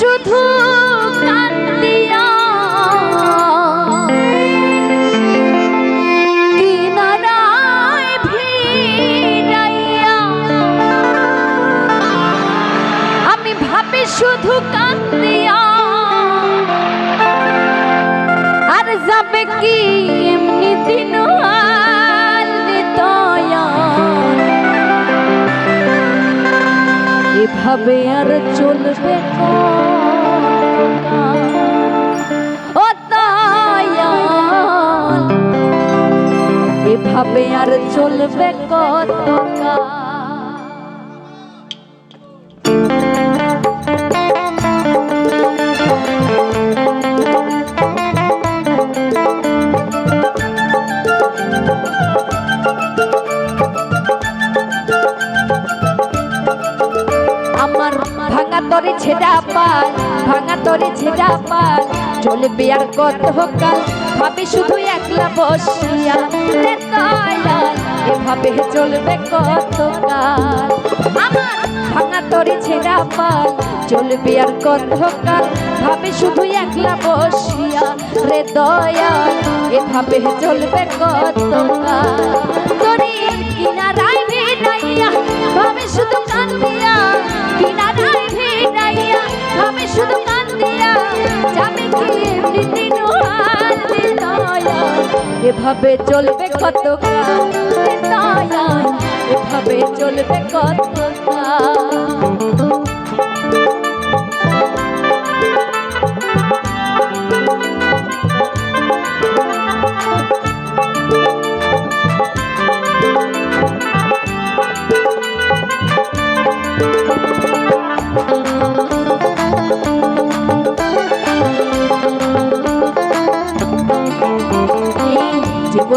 শুধু কান্দিয়া। আমি ভাবি শুধু কান্দিয়া। আর যাবে কি এভাবে আর চলবে এভাবে আর চলবে কতকাল আমার পাল ভাঙা তরে ছেড়া পাল চলবে আর কত কাল ভাবে শুধু একলা বসিয়া। এভাবে চলবে কত কাল? আমার ভাঙা তরে ছেড়া পাল চলবে আর কত কাল ভাবে শুধু একলা বসিয়া। রে দয়াল এভাবে চলবে কত কাল? তরি কিনারায় ভাবে শুধু কান্দিয়া এভাবে চলবে কত কাল? এভাবে চলবে কত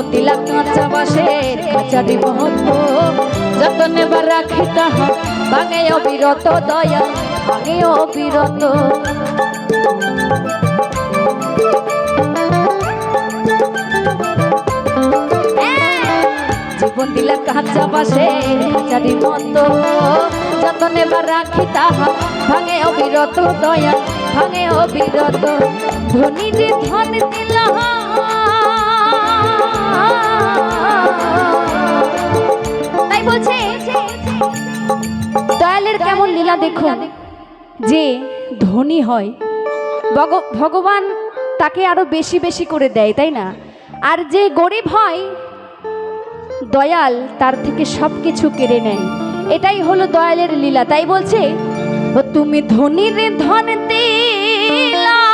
দিলা কাঁচা বাসের খাঁচারি মহত্ব যতন এবার রাখি তাহা, ভাঙে অবিরত দয়া, ভাঙে অবিরত। জীবন দিলা কাঁচা বাসের খাঁচারি মতো যতন এবার রাখি তাহা, ভাঙে অবিরত দয়া, ভাঙে অবিরত। ধনী যে ধন দিলা দয়ালের কেমন লীলা দেখুন, যে ধনী হয়। ভগ- ভগবান তাকে আরও বেশি বেশি করে দেয়, তাই না? আর যে গরিব হয়, দয়াল তার থেকে সব কিছু কেড়ে নেয়। এটাই হলো দয়ালের লীলা। তাই বলছে তুমি ধনীর ধন দিলা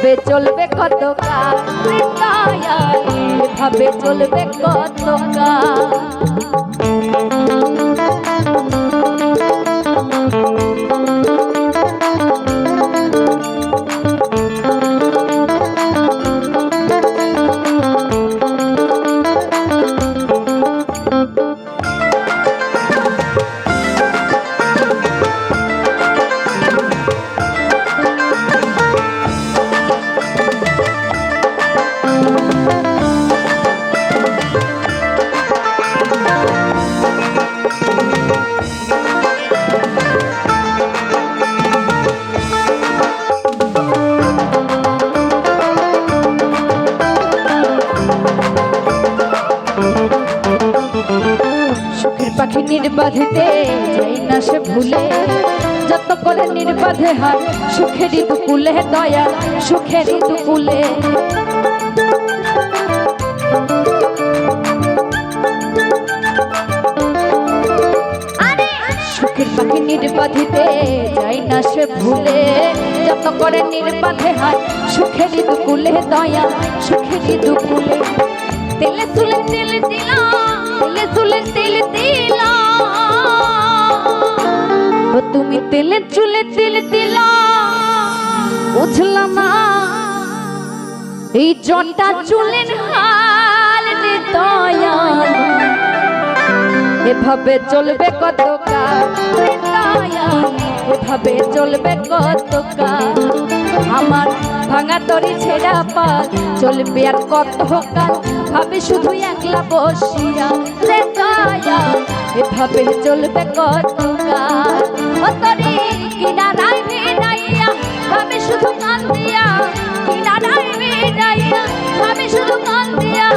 এভাবে চলবে কত কাল ভাবে চলবে কত কাল পাখি নির্বাধিতে যাই না সে ভুলে যত করে নির্বাধে হয় সুখেরই দুকুলে দয়া সুখেরই দুকুলে সুখের পাখি নির্বাধিতে যাই না সে ভুলে যত করে নির্বাধে হয় সুখেরই দুকুলে দয়া সুখেরই দুকুলে তেলে তুলে তেলে দিলাম তেলে তুলে ও তুমি তেলে চুলে তেলে দিলাম। বুঝলাম এই জটা চুলের হাল রে দয়াল। এভাবে চলবে কত এভাবে চলবে কত আমার ভাঙা তরি ছেড়া পা চলবে আর কত কাল ভাবে শুধু একলা বসিয়া দয়া এভাবে চলবে কত কাল ও তরি কিনারায় ভিড়াইয়া ভাবে শুধু কান্দিয়া কিনারায় ভিড়াইয়া ভাবে শুধু কান্দিয়া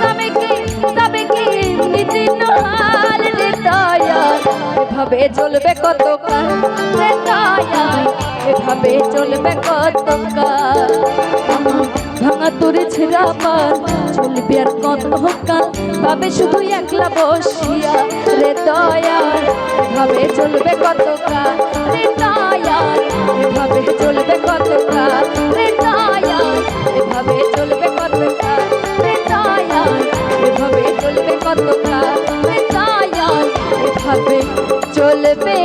তবে কি তবে কি নিদিন হাল রে এভাবে চলবে কত কাল রে এভাবে চলবে কত কাল আমার ভাঙা তোরে ছেড়া পাল চলবে আর কত কাল ভাবে শুধু একলা বসিয়া রে দয়া এভাবে চলবে কত কাল রে দয়া এভাবে চলবে কত কাল রে দয়া এভাবে চলবে কত কাল রে দয়া এভাবে চলবে কত কাল রে দয়া এভাবে চলবে